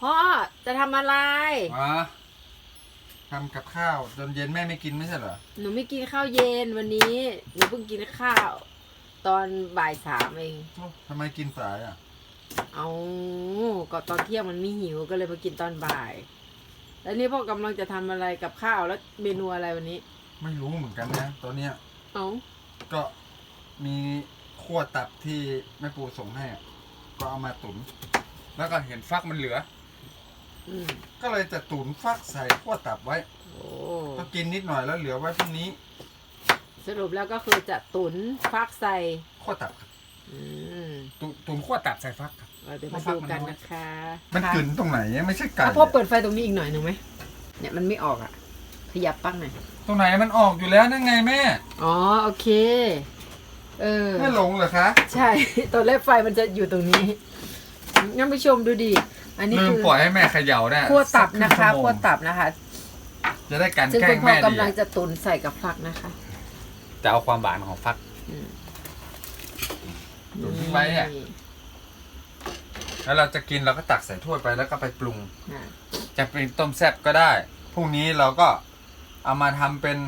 พ่อจะทำอะไร อ๋อทำกับข้าวจนเย็นแม่ไม่กินไม่ใช่เหรอ หนูไม่กินข้าวเย็นวันนี้ หนูเพิ่งกินข้าว ตอนบ่ายสามเองโอ้ทำไมกินสายอะ เอาก็ตอนเที่ยงมันไม่หิวก็เลยมากินตอนบ่าย แล้วนี่พ่อกำลังจะทำอะไรกับข้าวแล้วเมนูอะไรวันนี้ ไม่รู้เหมือนกันนะ ตอนเนี้ยเอาก็มีขั้วตับที่แม่ปูส่งให้อะก็เอามาตุนแล้วก็เห็นฟักมันเหลืออืม ก็เลยจะตุนฟักใส่ขั้วตับไว้โอ้ก็กินนิดหน่อยแล้วเหลือไว้พรุ่งนี้สรุปแล้วก็คือจะตุนฟักใส่ขั้วตับครับอืมตุตุนขั้วตับใส่ฟักครับเราเดี๋ยวมาดูกันนะคะมันค่ะกลืนตรงไหนไม่ใช่ไก่อะพ่อเปิดไฟตรงนี้อีกหน่อยหนึ่งไหมเนี่ยมันไม่ออกอะ ขยับปั้งหน่อยตรงไหนมันออกอยู่แล้วนั่นไงแม่ อ๋อโอเค เออแม่หลงเหรอคะ ใช่ ตอนแรกไฟมันจะอยู่ตรงนี้งั้นไปชมดูดิ อันนี้ลืมคือปล่อยให้แม่เขย่าได้คั่วตับนะคะสักรึ่งคั่วชั่โมงตับนะคะ จะได้การซึ่งแกล้คุงณพ่อแม่ดีกำลังอะจะตุนใส่กับฟักนะคะจะเอาความหวานของฟัก อืมตุนทิ้งไว้อะนี่แล้วเราจะกินเราก็ตักใส่ถ้วยไปแล้วก็ไปปรุง อะจะเป็นต้มแซ่บก็ได้ พรุ่งนี้เราก็เอามาทำเป็น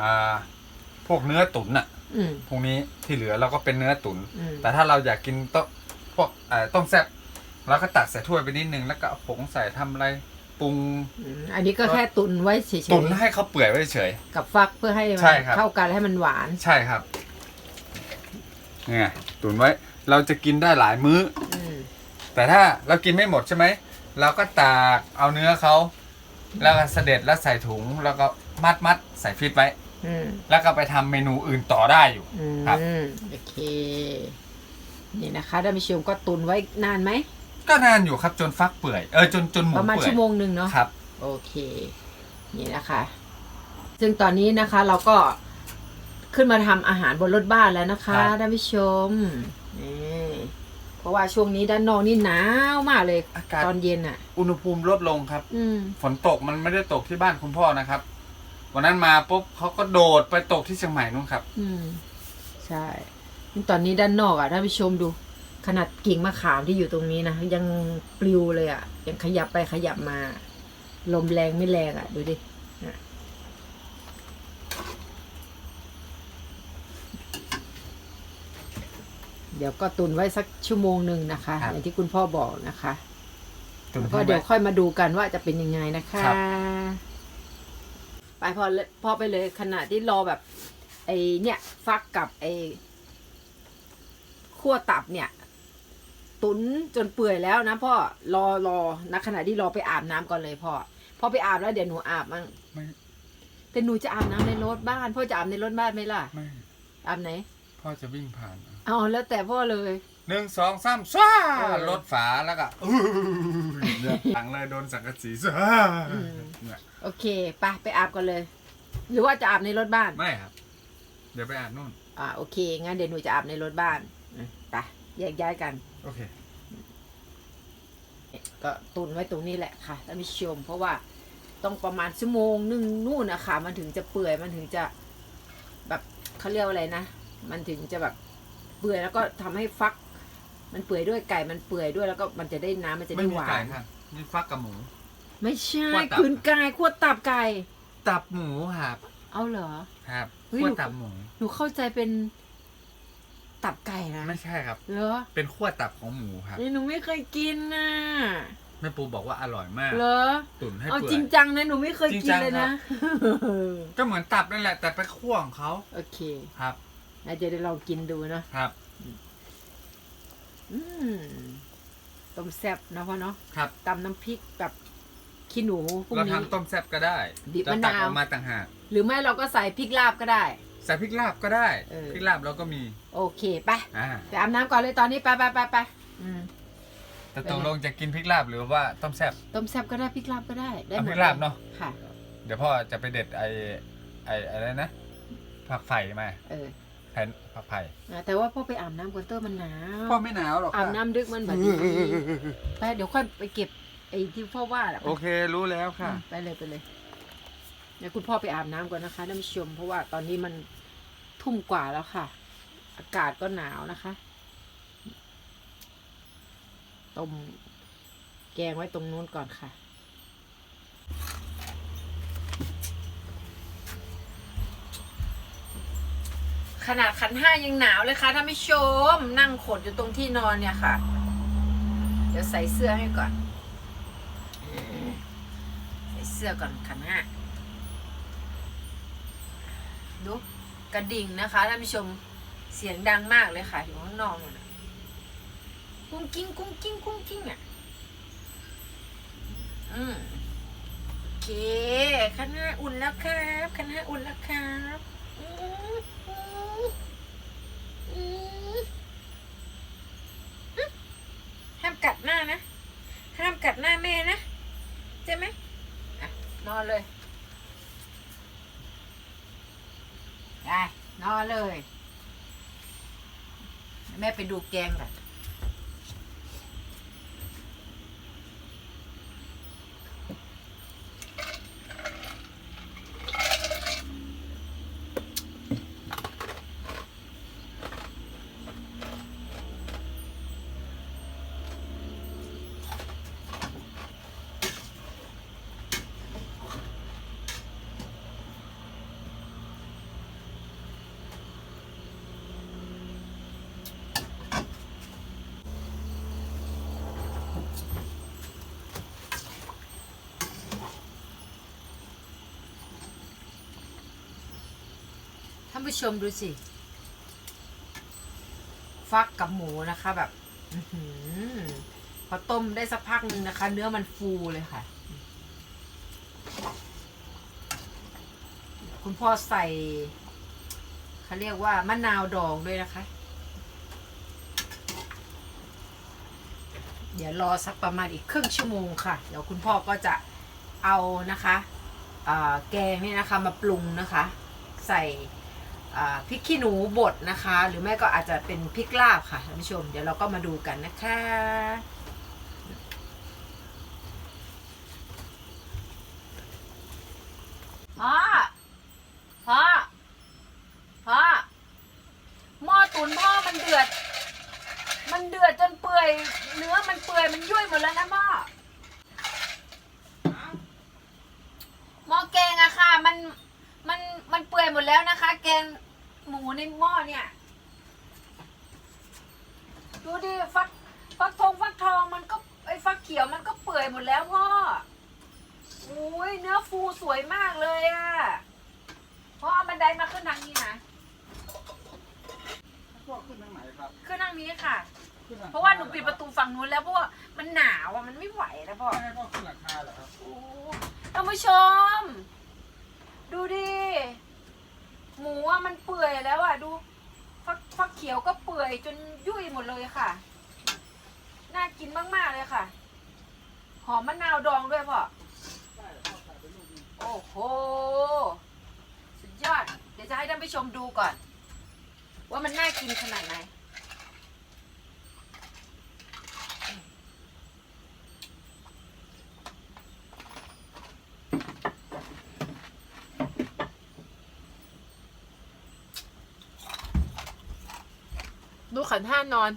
อ่าพวกเนื้อตุ๋นอะอืมพรุ่งนี้ที่เหลือเราก็เป็นเนื้อตุ๋น อืมแต่ถ้าเราอยากกินต้มพวกเอ่อต้มแซ่บ เราก็ตักใส่ถ้วยไปนิดนึงแล้วก็เอาผงใส่ทำอะไรปรุงอืมอันนี้ก็แค่ตุนไว้เฉยตุ๋นให้เขาเปื่อยไว้เฉยๆกับฟักเพื่อให้มันใช่ครับ เข้ากันให้มันหวาน ใช่ครับเนี่ยตุ๋นไว้ เราจะกินได้หลายมื้อ อืมแต่ถ้าเรากินไม่หมดใช่ไหมเราก็ตากเอาเนื้อเขาแล้วก็เสด็จแล้วใส่ถุง แล้วก็มัดมัดใส่ฟรีซไว้ อืมแล้วก็ไปทำเมนูอื่นต่อได้อยู่ อืมครับ โอเค นี่นะคะท่านผู้ชมก็ตุนไว้นานไหม ก็นานอยู่ครับจนฟักเปื่อยเออจนจนหมูประมาณเปื่อยชั่วโมงหนึ่งเนาะครับ โอเค นี่นะคะ ซึ่งตอนนี้นะคะ เราก็ขึ้นมาทำอาหารบนรถบ้านแล้วนะคะครับ ท่านผู้ชมนี่เพราะว่าช่วงนี้ด้านนอกนี่หนาวมากเลย อากาศตอนเย็นอะ อุณหภูมิลดลงครับ อืม ฝนตกมันไม่ได้ตกที่บ้านคุณพ่อนะครับ วันนั้นมาปุ๊บเขาก็โดดไปตกที่เชียงใหม่นู่นครับ อืม ใช่นี่ตอนนี้ด้านนอกอะท่านผู้ชมดู ขนาดกิ่งมะขามที่อยู่ตรงนี้นะยังปลิวเลยอะ ยังขยับไปขยับมา ลมแรงไม่แรงอะ ดูดินะเดี๋ยวก็ตุนไว้สักชั่วโมงหนึ่งนะคะครับ อย่างที่คุณพ่อบอกนะคะจนแล้วก็ที่เดี๋ยวไว้ค่อยมาดูกันว่าจะเป็นยังไงนะคะ ครับ ไปพอเลยพอไปเลยขณะที่รอแบบ ไอเนี่ย ฟักกับไอขั้วตับเนี่ย ตุนจนเปื่อยแล้วนะพ่อรอรอนะขณะที่รอไปอาบน้ำก่อนเลยพ่อพอไปอาบแล้วเดี๋ยวหนูอาบมั่งไม่แต่หนูจะอาบน้ำในรถบ้านพ่อจะอาบในรถบ้านไหมล่ะไม่อาบไหน พ่อจะวิ่งผ่านเอาเอาแล้วแต่พ่อเลยหนึ่งสองสามซ้าเออรถฝาแล้วก็อื้อเนี่ยหลังเลยโดนสังกะสีซ้าอืมเนี่ยโอเคไปไปอาบก่อนเลย หรือว่าจะอาบในรถบ้านไม่ครับ เดี๋ยวไปอ่านนู่นอ่าโอเคงั้นเดี๋ยวหนูจะอาบในรถบ้านอืมไปแยกย้ายกัน โอเค ก็ตุนไว้ตรงนี้แหละค่ะท่านผู้ชม เพราะว่าต้องประมาณชั่วโมงหนึ่งนู่นนะคะมันถึงจะเปื่อยมันถึงจะแบบเขาเรียกว่าอะไรนะ มันถึงจะแบบเปื่อยแล้วก็ทำให้ฟัก มันเปื่อยด้วยไก่มันเปื่อยด้วยแล้วก็มันจะได้น้ำมันจะไม่ได้มีหวาไก่นค่ะนี่ฟักกับหมู ไม่ใช่คั่วตับขืนไก่ขั้วตับไก่ ตับหมูครับ เอาเหรอ ครับเฮ้ยขั้วหนูตับหมูหนูเข้าใจเป็น ตับไก่นะไม่ใช่ครับ เหรอ เป็นขั้วตับของหมูครับ นี่หนูไม่เคยกินนะแม่ปูบอกว่าอร่อยมาก เหรอ ตุ๋นให้เอาเปื่จริงอย จังนะหนูไม่เคยจริงกินจังเลยนะ ก็เหมือนตับนั่นแหละ แต่ไปคั่วของเขาโอเคครับอาจจะได้ลองกินดูเนอะครับ อืมต้มแซ่บนะพ่อเนาะครับ ตำน้ำพริกแบบขี้หนูพวกเรานี้ ทำต้มแซ่บก็ได้บีบเรามะตักนาว ออกมาต่างหากหรือไม่เราก็ใส่พริกลาบก็ได้ ใส่พริกลาบก็ได้เออ พริกลาบเราก็มีโอเคไปอ่าไปอาบน้ำก่อนเลยตอนนี้ไปไปไปไปอืม แต่ตกลงจะกินพริกลาบหรือว่าต้มแซ่บ ต้มแซ่บก็ได้พริกลาบก็ได้ได้หมเอาดพริกลาบเนอะ ค่ะ เดี๋ยวพ่อจะไปเด็ดไอไออะไรนะผักไผ่มาเออแผ่นผักไผ่อะแต่ว่าพ่อไปอาบน้ำก่อนเตอร์มันหนาวพ่อไม่หนาวหรอกอาบน้ำดึกมันแบบนี้ไปเดี๋ยวค่อยไปเก็บไอ้ที่พ่อว่าแหละโอเครู้แล้วค่ะอืมไปเลยไปเลย เดี๋ยวคุณพ่อไปอาบน้ำก่อนนะคะท่านผู้ชม เพราะว่าตอนนี้มันทุ่มกว่าแล้วค่ะ อากาศก็หนาวนะคะต้มแกงไว้ตรงนู้นก่อนค่ะ ขนาดขันห้ายังหนาวเลยค่ะท่านผู้ชม นั่งขดอยู่ตรงที่นอนเนี่ยค่ะ เดี๋ยวใส่เสื้อให้ก่อน ใส่เสื้อก่อนขันห้า ดู กระดิ่งนะคะท่านผู้ชมเสียงดังมากเลยค่ะ อยู่ข้างนอกเนน่ะกุ้งกิ้งกุ้งกิ้งกุ้งกิ้งอะอืมโอเคขันห้าอุ่นแล้วครับขันห้าอุ่นแล้วครับอืมอืมอืมอืมห้ามกัดหน้านะ ห้ามกัดหน้าแม่นะใช่ไหมอะนอนเลย ได้นอนเลย แม่ ไปดูแกงก่อนานผู้ชมดูสิ ฟักกับหมูนะคะแบบอพอต้มได้สักพักหนึ่งนะคะ เนื้อมันฟูเลยค่ะ คุณพ่อใส่เขาเรียกว่ามะนาวดองด้วยนะคะ เดี๋ยวรอสักประมาณอีกครึ่งชั่วโมงค่ะ เดี๋ยวคุณพ่อก็จะเอานะคะแกงนี่นะคะมาปรุงนะคะ ใส่ พริกขี้หนูบดนะคะ หรือไม่ก็อาจจะเป็นพริกลาบค่ะท่านผู้ชม เดี๋ยวเราก็มาดูกันนะคะ พ่อ พ่อ พ่อ หม้อตุ๋นพ่อมันเดือด มันเดือดจนเปื่อย เนื้อมันเปื่อยมันยุ่ยหมดแล้วนะหม้อ หม้อแกงอะค่ะ มัน มัน มันเปื่อยหมดแล้วนะคะ แกงหมู ในหม้อเนี่ย ดูดิฟักฟักทองฟักทองมันก็ไอ้ฟักเขียวมันก็เปื่อยหมดแล้วพ่ออุ้ยเนื้อฟูสวยมากเลยอะพ่อเอาบันไดมาขึ้นทางนี้นะพวกขึ้นทางไหนครับขึ้นทางนี้ค่ะ ขึ้นหลังคเพราะว่าหนูปิดประตูฝั่งนู้นแล้วเพราะว่ามันหนาวอะมันไม่ไหวแล้วพ่อให้พ่อขึ้นหลังคาเหรอครับ โอ้ท่านผู้ชม ดูดิ หมูอะมันเปื่อยแล้วอะดูฟักฟักเขียวก็เปื่อยจนยุ่ยหมดเลยค่ะ น่ากินมากๆเลยค่ะ หอมมะนาวดองด้วยพ่อโอ้โห สุดยอด เดี๋ยวจะให้ท่านผู้ชมดูก่อน ว่ามันน่ากินขนาดไหนันห้านอน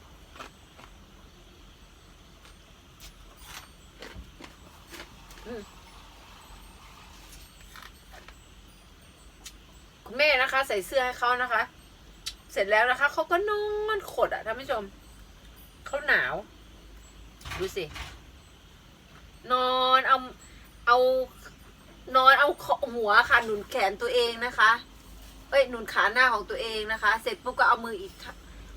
คุณแม่นะคะ ใส่เสื้อให้เขานะคะ เสร็จแล้วนะคะเขาก็นอนขดอะท่านผู้ชมเขาหนาว ดูสิ นอนเอาเอานอนเอาหัวค่ะหนุนแขนตัวเองนะคะ เอ้ยหนุนขาหน้าของตัวเองนะคะ เสร็จปุ๊บก็เอามืออีก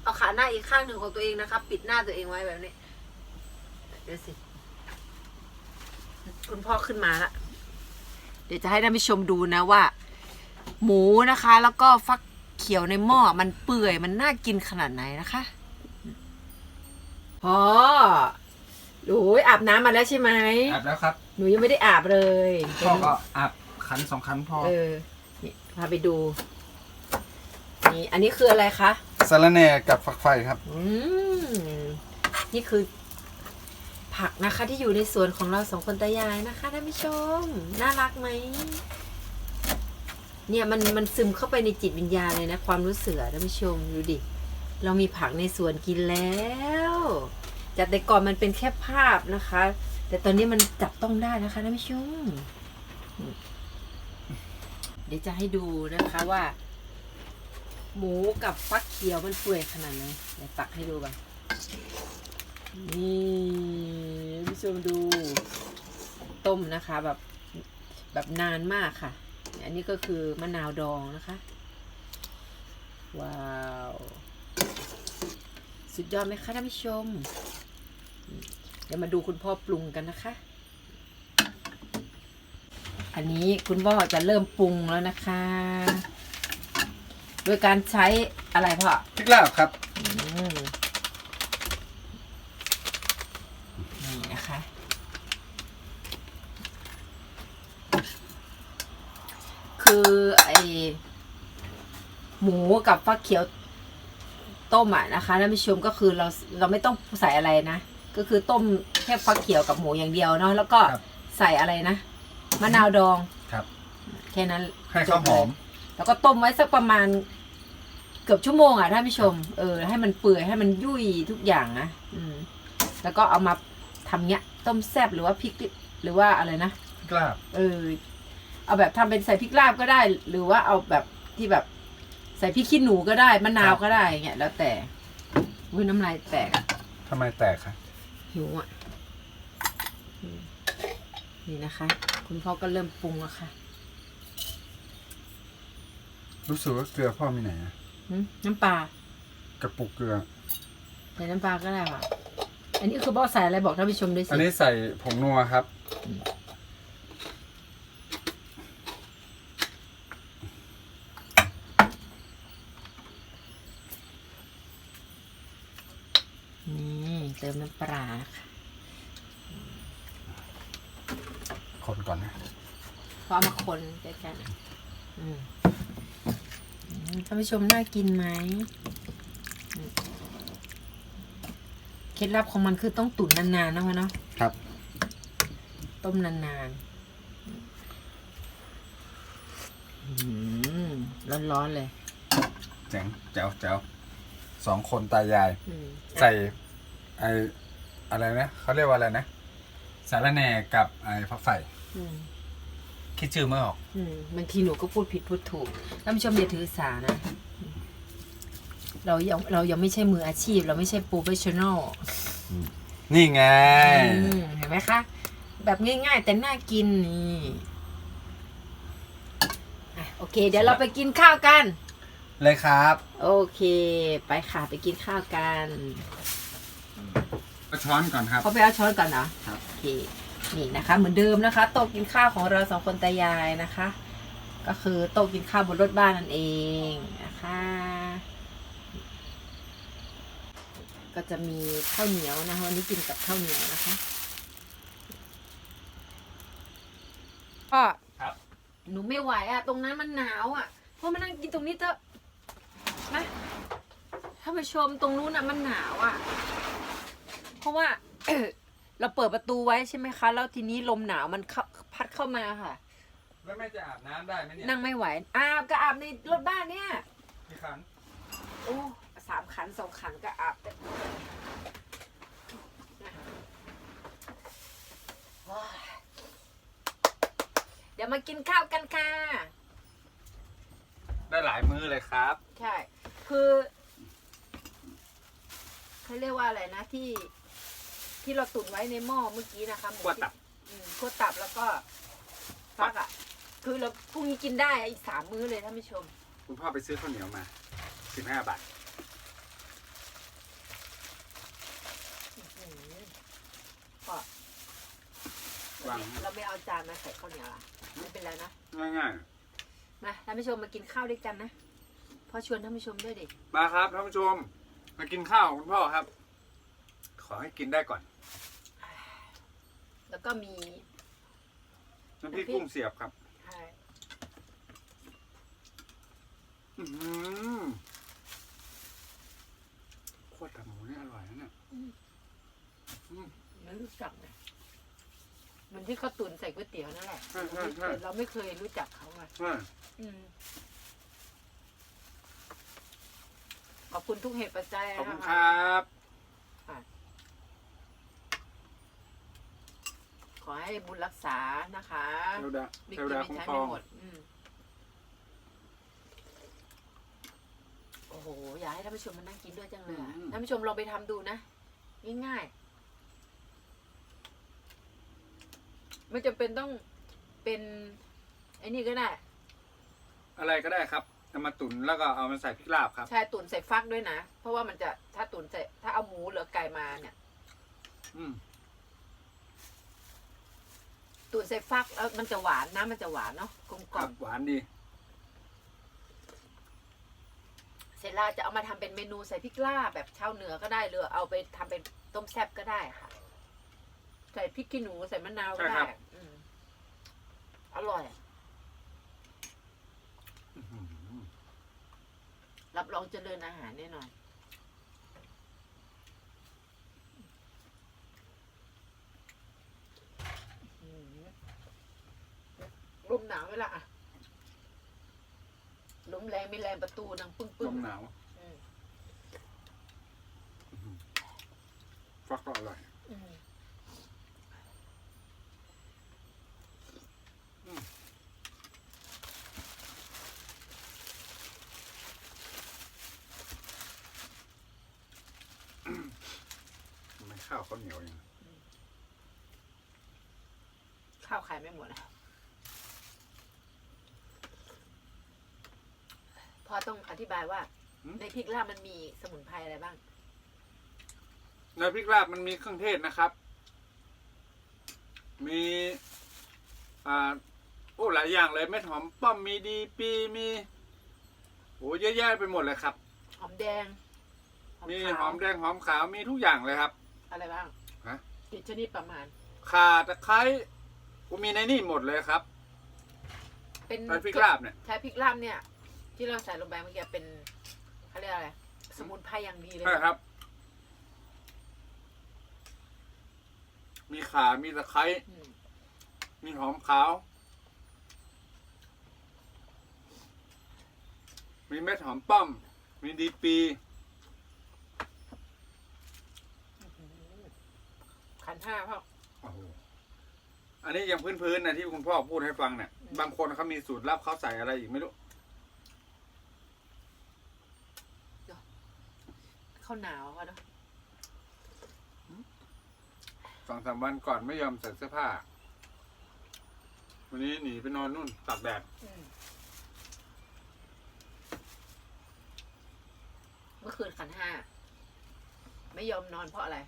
เอาขาหน้าอีกข้างหนึ่งของตัวเองนะคะปิดหน้าตัวเองไว้แบบนี้ดูสิ คุณพ่อขึ้นมาละเดี๋ยวจะให้ท่านผู้ชมดูนะว่า หมูนะคะ แล้วก็ฟักเขียวในหม้อมันเปื่อยมันน่ากินขนาดไหนนะคะพ่อหนูอาบน้ำมาแล้วใช่ไหมอาบแล้วครับ หนูยังไม่ได้อาบเลยพ่อก็อาบขันสองขันพอเออนี่พาไปดู นี่อันนี้คืออะไรคะสาระแหน่กับฝักไฟครับ อืมนี่คือ ผักนะคะที่อยู่ในสวนของเราสองคนตายายนะคะท่านผู้ชม น่ารักไหม เนี่ยมันมันซึมเข้าไปในจิตวิญญาณเลยนะ ความรู้สึกอะท่านผู้ชมดูดิ เรามีผักในสวนกินแล้วจากแต่ก่อนมันเป็นแค่ภาพนะคะ แต่ตอนนี้มันจับต้องได้นะคะท่านผู้ชมเดี๋ยวจะให้ดูนะคะว่า หมูกับฟักเขียวมันเปื่อยขนาดไหนเดี๋ยวตักให้ดูก่อนนี่ท่านผู้ชมดูต้มนะคะแบบแบบนานมากค่ะ อันนี้ก็คือมะนาวดองนะคะ ว้าว สุดยอดไหมคะท่านผู้ชม เดี๋ยวมาดูคุณพ่อปรุงกันนะคะ อันนี้คุณพ่อจะเริ่มปรุงแล้วนะคะ โดยการใช้อะไรพ่อพริกลาบครับอืมนี่นะคะ คือไอหมูกับฟักเขียวต้มอะนะคะท่านผู้ชมก็คือเราเราไม่ต้องใส่อะไรนะ ก็คือต้มแค่ฟักเขียวกับหมูอย่างเดียวเนาะแล้วก็ครับใส่อะไรนะมะนาวดองครับ แค่นั้นให้ข้าวหอม แล้วก็ต้มไว้สักประมาณ เกือบชั่วโมงอะท่านผู้ชม เออ ให้มันเปื่อยให้มันยุ่ยทุกอย่างนะอืมแล้วก็เอามาทำเนี้ย ต้มแซ่บหรือว่าพริกหรือว่าอะไรนะพริกลาบเออ เอาแบบทำเป็นใส่พริกลาบก็ได้ หรือว่าเอาแบบที่แบบ ใส่พริกขี้หนูก็ได้มะนาวก็ได้อย่างเงี้ยแล้วแต่วุ้ยน้ำลายแตกอะทำไมแตกคะหิวอะอืมนี่นะคะ คุณพ่อก็เริ่มปรุงแล้วค่ะ รู้สึกว่าเกลือพ่อมีไหนอะ หึน้ำปลากระปุกเกลือ ใส่น้ำปลาก็ได้ค่ะ อันนี้คือบอกใส่อะไรบอกท่านผู้ชมด้วยสิอันนี้ใส่ผงนัวครับ นี่เติมน้ำปลาค่ะคนก่อนนะ พอเอามาคนด้วยกันอะอืมอืม ท่านผู้ชมน่ากินไหมอืมเคล็ดลับของมันคือต้องตุ๋นนานๆนะวะเนาะครับ ต้มนานๆอืมร้อนๆเลยเจ๋งแจ๋วแจ๋วสองคนตายาย อืมใส่ไออะไรนะเขาเรียกว่าอะไรนะสารแหน่กับไอฟักไฟอืม คิดชื่อไม่ออก อืมบางทีหนูก็พูดผิดพูดถูกท่านผู้ชมอย่าถือสานะ เรายังเรายังไม่ใช่มืออาชีพ เราไม่ใช่โปรเฟชชั่นอลนี่ไงเห็นไหมคะ แบบง่ายๆ แต่น่ากินนี่อะโอเค เดี๋ยวเราไปกินข้าวกัน เลยครับ โอเค ไปค่ะไปกินข้าวกัน เอาช้อนก่อนครับ เขาไปเอาช้อนก่อนเหรอครับ โอเค นี่นะคะ เหมือนเดิมนะคะโต๊ะกินข้าวของเราสองคนตายายนะคะ ก็คือโต๊ะกินข้าวบนรถบ้านนั่นเองนะคะ ก็จะมีข้าวเหนียวนะคะวันนี้กินกับข้าวเหนียวนะคะก็ครับ หนูไม่ไหวอะตรงนั้นมันหนาวอะเพราะมานั่งกินตรงนี้เถอะนะถ้ามาชมตรงนู้นอะมันหนาวอะเพราะว่า เราเปิดประตูไว้ใช่ไหมคะ แล้วทีนี้ลมหนาวมันเข้าพัดเข้ามาค่ะ แล้วแม่จะอาบน้ำได้ไหมเนี่ยนั่งไม่ไหวอาบก็อาบในรถบ้านเนี่ย พี่ขันโอ้สามขันสองขันก็อาบแต่โอ้ยเดี๋ยวมากินข้าวกันค่ะ ได้หลายมื้อเลยครับ ใช่ คือเขาเรียกว่าอะไรนะที่ ที่เราตุ๋นไว้ในหม้อเมื่อกี้นะคะหมูคั่วตับ อืมคั่วตับแล้วก็ฟักอะ คือเราพรุ่งนี้กินได้อีกสามมื้อเลยท่านผู้ชม คุณพ่อไปซื้อข้าวเหนียวมาสิบห้าบาทอืมก็วางเราไม่เอาจานมาใส่ข้าวเหนียวอะไม่เป็นไรนะ ง่ายมาท่านผู้ชมมากินข้าวด้วยกันนะพ่อชวนท่านผู้ชมด้วยดิ ๆมาครับท่านผู้ชมมากินข้าวของคุณพ่อครับ ขอให้กินได้ก่อนแล้ว ก็มีน้ำพริกกุ้งเสียบครับใช่อือหือโคตรตับหมูนี่อร่อยนะเนี่ยไม่รู้จักนะเหมันที่เขาตุ๋นใส่ก๋วยเตี๋ยวนั่นแหละใช่ใช่ใช่แต่เราไม่เคยรู้จักเขาไงใช่อืมขอบคุณทุกเหตุปัจจัยขอบคุณนะคคะรับ ค่ะ ขอให้บุญรักษานะคะเทวดามีเทกิวนดามีคุ้มใช้ครไม่องหมดอืมโอ้โห อยากให้ท่านผู้ชมมานั่งกินด้วยจังเลยอะท่านผู้ชมลองไปทำดูนะ ง่ายๆไม่จำเป็นต้องเป็นไอ้นี่ก็ได้ อะไรก็ได้ครับเอามาตุ๋นแล้วก็เอามาใส่พริกลาบครับ ใช่ตุ๋นใส่ฟักด้วยนะ เพราะว่ามันจะถ้าตุ๋นใส่ถ้าเอาหมูหรือไก่มาเนี่ย อืม ตุ๋นใส่ฟักแล้วมันจะหวานนะมันจะหวานเนาะกลมคกล่รัอบมหวานดีเสร็จแล้วจะเอามาทำเป็นเมนูใส่พริกลาบแบบชาวเหนือก็ได้หรือเอาไปทำเป็นต้มแซ่บก็ได้ค่ะ ใส่พริกขี้หนูใส่มะนาวก็ได้อืมอร่อยอื้อหือรับรองเจริญอาหารแน่นอนอืมล มหนาวไหมล่ะอะลมแรงไม่แรงประตูดังปึ้งปึ้ลงมหนาวอืมฟักก็อร่อยอืมมันข้าวข้าวเหนียวอย่างข้าวขายไม่หมดอะ อต้องอธิบายว่าในพริกลาบมันมีสมุนไพรอะไรบ้าง ในพริกลาบมันมีเครื่องเทศนะครับ มีอ่าโอ้หลายอย่างเลยเม็ดหอมป้อมมีดีปีมีโอ้เยอะแยะไปหมดเลยครับ หอมแดงมีขาวหอมแดงหอมขาวมีทุกอย่างเลยครับ อะไรบ้างฮะ กี่ชนิดประมาณ ข่าตะไคร้กูมีในนี่หมดเลยครับเป็นในพริกลาบเนี่ย ใช้พริกลาบเนี่ย ที่เราใส่ลงไปเมื่อกี้เป็นเขาเรียกอะไร สมุนไพรอย่างดีเลย ใช่ครับ มีข่ามีตะไคร้ อืมมีหอมขาว มีเม็ดหอมป้อม มีดีปี ขันห้าพ่อโอ้โหอันนี้ยังพื้นๆนะที่คุณพ่อพูดให้ฟังเนี่ย อืม บางคนเขามีสูตรลับเขาใส่อะไรอีกไม่รู้ ข้าวหนาวอะเนาะสองสามวันก่อนไม่ยอมใส่เสื้อผ้า วันนี้หนีไปนอนนู่นตากแดดอืมเมื่อคืนขันห้า ไม่ยอมนอนเพราะอะไร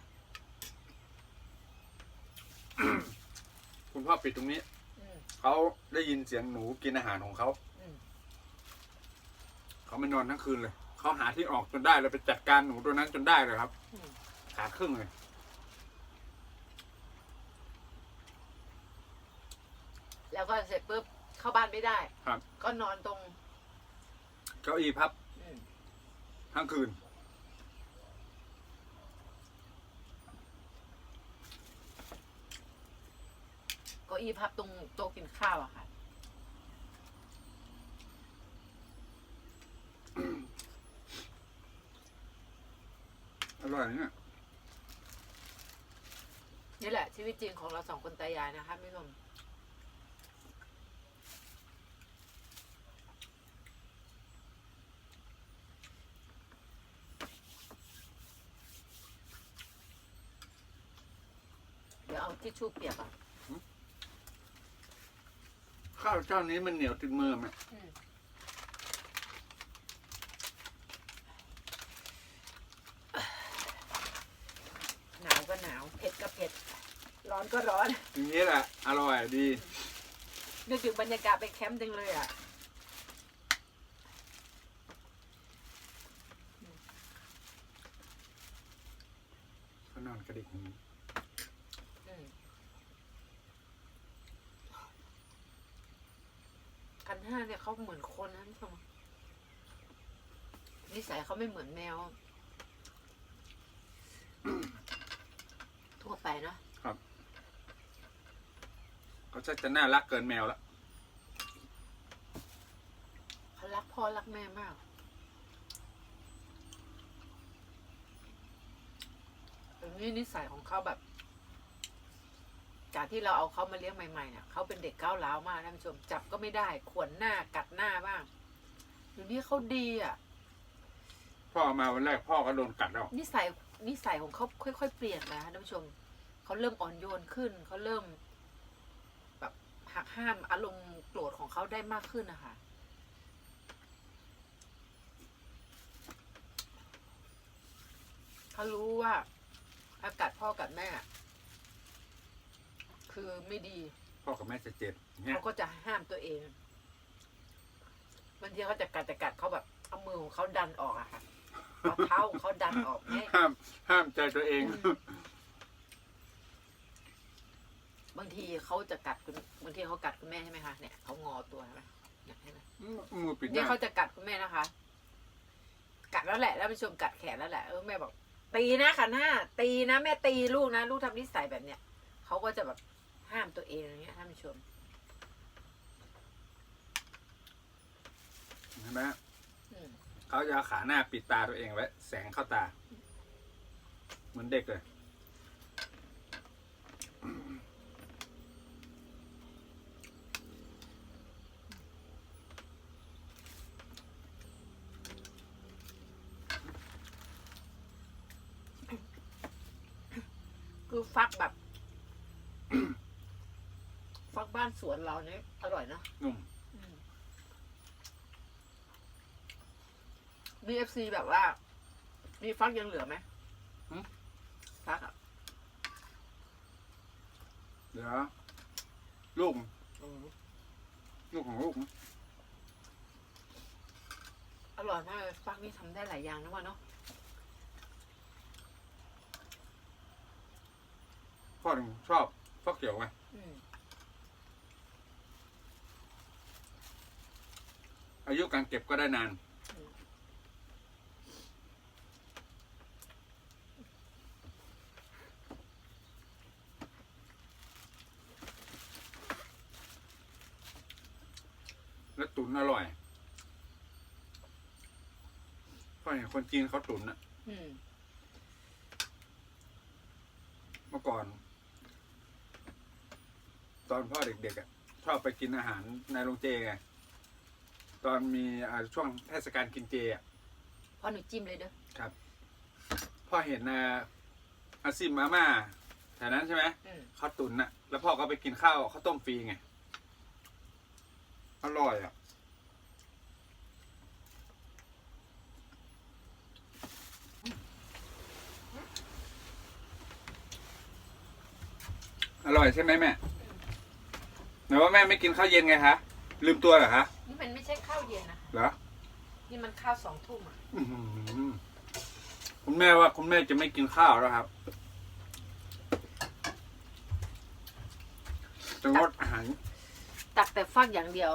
คุณพ่อปิดตรงนี้ อืม เขาได้ยินเสียงหนูกินอาหารของเขา อืม เขาไม่นอนทั้งคืนเลย เขาหาที่ออกจนได้เลยไปจัดการหนูตัวนั้นจนได้เลยครับอืมขาดครึ่งเลยแล้วก็เสร็จปุ๊บเข้าบ้านไม่ได้ ครับ ก็นอนตรงเก้าอี้พับอืมทั้งคืน เก็อีพับตรงโต๊ะกินข้าวอะค่ะ ร่อยเนี่ยนี่แหละ ชีวิตจริงของเราสองคนตายายนะคะไม่ลมเดี๋ยวเอาทิชชู่เปียกอะ ข้าวเจ้านี้มันเหนียวติดมือไหมหนาวก็หนาว เผ็ดก็เผ็ด ร้อน ก็ร้อน อย่างนี้แหละ อร่อยดีนึกถึงบรรยากาศไปแคมป์จังเลยอะ เขานอนกระดิกอย่างนี้อืมคันห้าเนี่ยเขาเหมือนคนนะท่านผู้ชมนิสัยเขาไม่เหมือนแมว ทั่วไปเนาะ เขาจะจะน่ารักเกินแมวละเขารักพ่อรักแม่มากแต่นี่นิสัยของเขาแบบใจจากที่เราเอาเขามาเลี้ยงใหม่ๆเนี่ยเขาเป็นเด็กก้าวร้าวมากท่านผู้ชมจับก็ไม่ได้ขวนหน้ากัดหน้าบ้างเดี๋ยวนี้เขาดีอะ พ่อมาวันแรกพ่อก็โดนกัดแล้วนิสัยนิสัยของเขาค่อย ๆ เปลี่ยนนะท่านผู้ชมเขาเริ่มอ่อนโยนขึ้นเขาเริ่มแบบ หักห้ามอารมณ์โกรธของเขาได้มากขึ้นนะคะเขารู้ว่า อากาศพ่อกับแม่ คือไม่ดี พ่อกับแม่จะเจ็บอย่างเงี้ยเขาก็จะห้ามตัวเองบางทีเขาจะกัดจะกัดเขาแบบเอามือของเขาดันออกอะค่ะเอาเท้าของเขาดันออกเนี่ยห้ามห้ามใจตัวเอง บางทีเขาจะกัดคุณบางทีเขากัดคุณแม่ใช่ไหมคะเนี่ยเขางอตัวใช่ไหมเนี่ยเห็นไหมมือปิดหเนี่ยน้าเขาจะกัดคุณแม่นะคะ กัดแล้วแหละ แล้วไปชมกัดแขนแล้วแหละเออแม่บอก ตีนะขันห้าตีนะแม่ตีลูกนะลูกทำนิสัยแบบเนี้ยเขาก็จะแบบห้ามตัวเองอย่างเงี้ยท่านผู้ชม เห็นไหมอืม เขาจะเอาขาหน้าปิดตาตัวเองไว้ แสงเข้าตา เหมือนเด็กเลย คือฟักแบบ ฟักบ้านสวนเราเนี่ยอร่อยเนอะนุ่มมีเอฟซีแบบว่า มีฟักยังเหลือไหมฟักอะเดี๋ยวลูกลูกของลูกนะอร่อยมากเลยฟักนี่ทำได้หลายอย่างนะว่าเนาะ พ่อถึงชอบฟักเขียวไงอืมอายุการเก็บก็ได้นาน และตุ๋นอร่อยพ่อเห็นคนจีนเขาตุ๋นอะอืม เมื่อก่อน ตอนพ่อเด็กๆอะชอบไปกินอาหารในโรงเจไงตอนมีอ่าช่วงเทศกาลกินเจอะพอหนูจิ้มเลยเด้อครับพ่อเห็นนะอาซิมมาม่าแถวนั้นใช่ไหมอืมข้าวตุ๋นน่ะ แล้วพ่อก็ไปกินข้าวข้าวต้มฟรีไงอร่อยอะอร่อยใช่ไหมแม่ แต่ว่าแม่ไม่กินข้าวเย็นไงคะลืมตัวเหรอคะนี่มันไม่ใช่ข้าวเย็นนะเหรอนี่มันข้าวสองทุ่มอะอื้อหือคุณแม่ว่าคุณแม่จะไม่กินข้าวแล้วครับจะงดอาหารตักแต่ฟักอย่างเดียว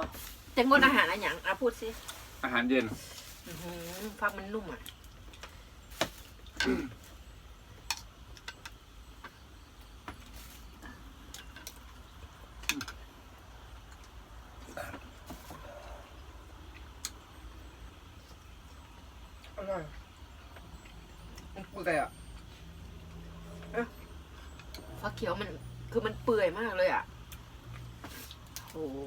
จะงดอาหารอะไรอย่างอะพูดสิอาหารเย็น อื้อหือฟักมันนุ่มอะ อร่อยมันเปื่อยอะ ฟักเขียวมันคือมันเปื่อยมากเลยอะโอ้โห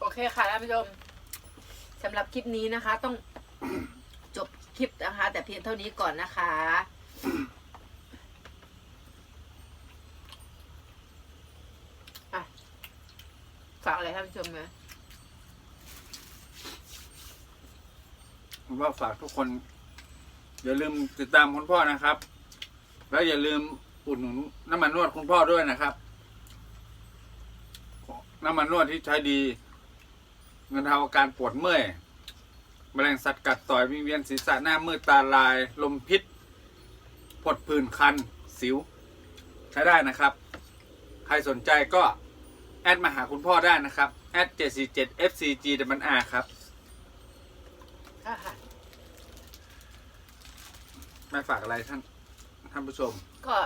โอ เคค่ะท่านผู้ชมสำหรับคลิปนี้นะคะ ต้องจบคลิปนะคะ แต่เพียงเท่านี้ก่อนนะคะ อะฝากอะไรท่านผู้ชมไหมผมว่าฝากทุกคน อย่าลืมติดตามคุณพ่อนะครับ แล้วอย่าลืมอุดหนุนน้ำมันนวดคุณพ่อด้วยนะครับ น้ำมันนวดที่ใช้ดี เงินเทาอาการปวดเมื่อยแมลงสัตว์กัดต่อยวิงเวียนศีรษะหน้ามืดตาลาย ลมพิษผดผื่นคัน สิว ใช้ได้นะครับ ใครสนใจก็ แอดมาหาคุณพ่อได้นะครับแอด747 FCG เดมันอาครับค่ะค่ะ แม่ฝากอะไรท่าน ท่านผู้ชม ก็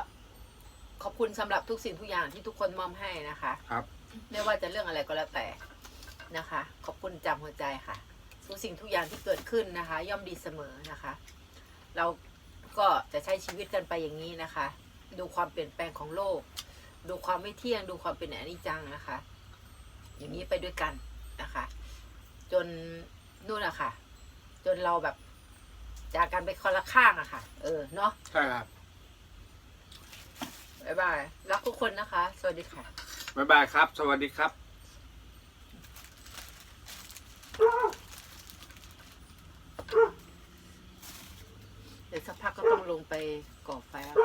ขอบคุณสำหรับทุกสิ่งทุกอย่างที่ทุกคนมอบให้นะคะ ครับ ไม่ว่าจะเรื่องอะไรก็แล้วแต่ นะคะ ขอบคุณจำหัวใจค่ะทุกสิ่งทุกอย่างที่เกิดขึ้นนะคะ ย่อมดีเสมอนะคะ เราก็จะใช้ชีวิตกันไปอย่างนี้นะคะ ดูความเปลี่ยนแปลงของโลก ดูความไม่เที่ยง ดูความเป็นอนิจจังนะคะ อย่างนี้ไปด้วยกันนะคะ จนนู่นอะค่ะจนเราแบบจากกันไปคนละข้างอะค่ะ เออเนาะใช่ครับบ๊ายบายรักทุกคนนะคะ สวัสดีค่ะบ๊ายบายครับ สวัสดีครับ เดี๋ยวสักพักก็ต้องลงไปก่อไฟแล้ว